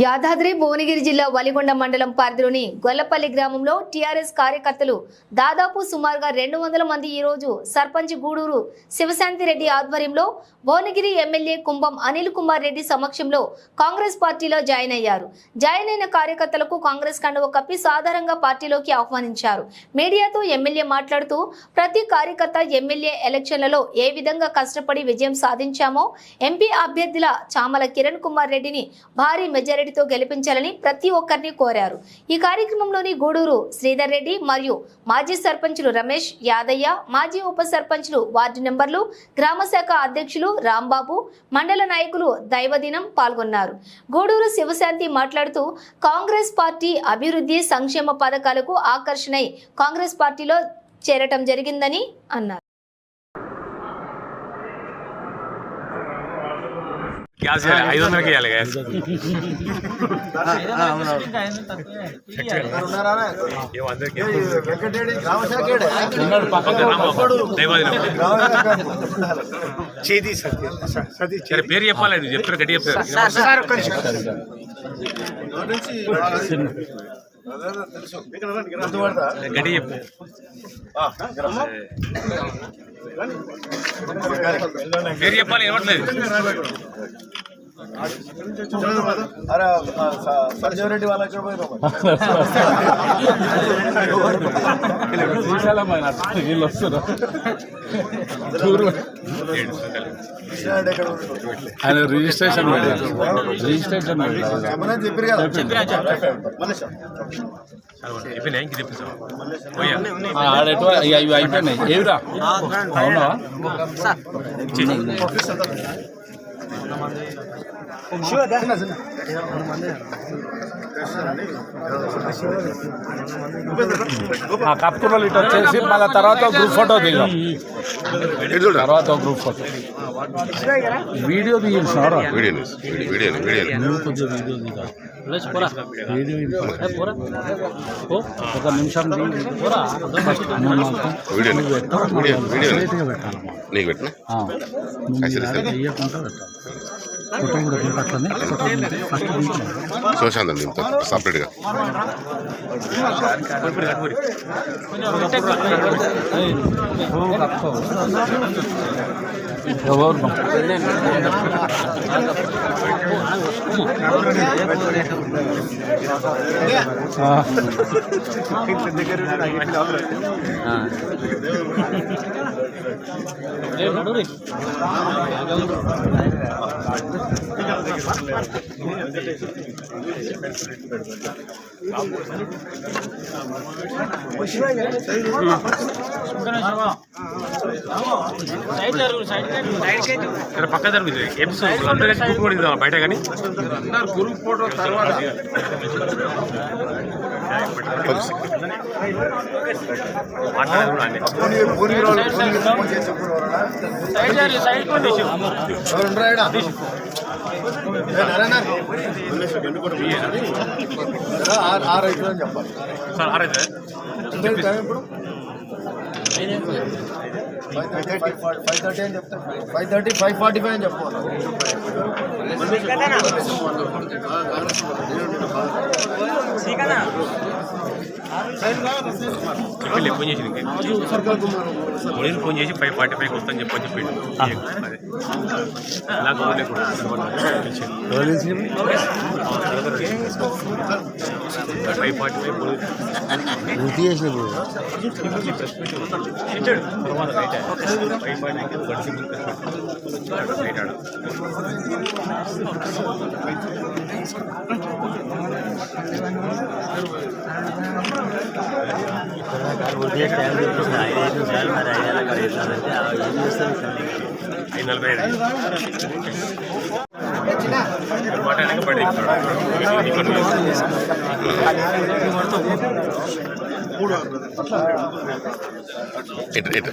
యాదాద్రి భువనగిరి జిల్లా వలిగొండ మండలం పరిధిలోని గొల్లపల్లి గ్రామంలో టీఆర్ఎస్ కార్యకర్తలు దాదాపు సుమారుగా రెండు వందల మంది ఈ రోజు సర్పంచ్ గూడూరు శివశాంతి రెడ్డి ఆధ్వర్యంలో భువనగిరి ఎమ్మెల్యే కుంభం అనిల్ కుమార్ రెడ్డి సమక్షంలో కాంగ్రెస్ పార్టీలో జాయిన్ అయ్యారు. జాయిన్ అయిన కార్యకర్తలకు కాంగ్రెస్ కండువ కప్పి సాధారణంగా పార్టీలోకి ఆహ్వానించారు. మీడియాతో ఎమ్మెల్యే మాట్లాడుతూ ప్రతి కార్యకర్త ఎమ్మెల్యే ఎలక్షన్లలో ఏ విధంగా కష్టపడి విజయం సాధించామో ఎంపీ అభ్యర్థుల చామల కిరణ్ కుమార్ రెడ్డిని భారీ మెజారిటీ మెజారిటీతో గెలిపించాలని ప్రతి ఒక్కరిని కోరారు. ఈ కార్యక్రమంలోని గూడూరు శ్రీధర్ రెడ్డి మరియు మాజీ సర్పంచులు రమేష్ యాదయ్య మాజీ ఉప సర్పంచులు వార్డు నెంబర్లు గ్రామ శాఖ అధ్యక్షులు రాంబాబు మండల నాయకులు దైవదినం పాల్గొన్నారు. గూడూరు శివశాంతి మాట్లాడుతూ కాంగ్రెస్ పార్టీ అభివృద్ధి సంక్షేమ పథకాలకు ఆకర్షణై కాంగ్రెస్ పార్టీలో చేరటం జరిగిందని అన్నారు. గ్యాస్ ఐదు వందలకి వేయాలి గ్యాస్ సరే పేరు చెప్పాలి అది చెప్తారు గట్టి చెప్తారు పేరు చెప్పాలి ఏమట్లేదు అరే రెడ్డి వాళ్ళ ఎక్కడ పోయినా వీళ్ళు ఆయన రిజిస్ట్రేషన్ రిజిస్ట్రేషన్ ఆడేటో ఇవి అయిపోయినాయి. ఏవిరా? అవునా? కప్పుకున్న ఇటు వచ్చేసి మళ్ళీ తర్వాత గ్రూప్ ఫోటో దిగాం తర్వాత గ్రూప్ ఫోటో వీడియో దిగించినారా వీడియో ఒక నిమిషం వీడియో వీడియో నీకు పెట్టినా? ఫోటో కూడా ఫోటో దింపి ఫస్ట్ దీంతో సపరేట్గా. ఏయ్, ఇక్కడ పక్క జరుగుతుంది ఎప్స్ అందరూ గ్రూప్ కూడా దిగుదాం బయట కానీ? గ్రూప్ ఫోటో తర్వాత మాట్లాడారు కూడా అన్నీ చెప్పాలి సార్ ఫైవ్ థర్టీ అని five thirty five forty five అని చెప్పాలి చెప్పి ఫోన్ చేసి మునీర్ ఫోన్ చేసి ఫైవ్ ఫార్టీ ఫైవ్ వస్తాను చెప్పని చెప్పిండు. అదే నాకు ఊళ్ళో కూడా. ఫైవ్ ఫార్టీ ఫైవ్ ఇచ్చాడు తర్వాత రైట్ ఫైవ్ ఫార్టీ ఫైవ్ గడిచి రైట్ ఆడ ఐదు నలభై ఐదు పడి ఇటు ఇటు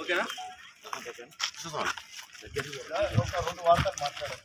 ఓకేనా? రెండు వార్తలు మాట్లాడారు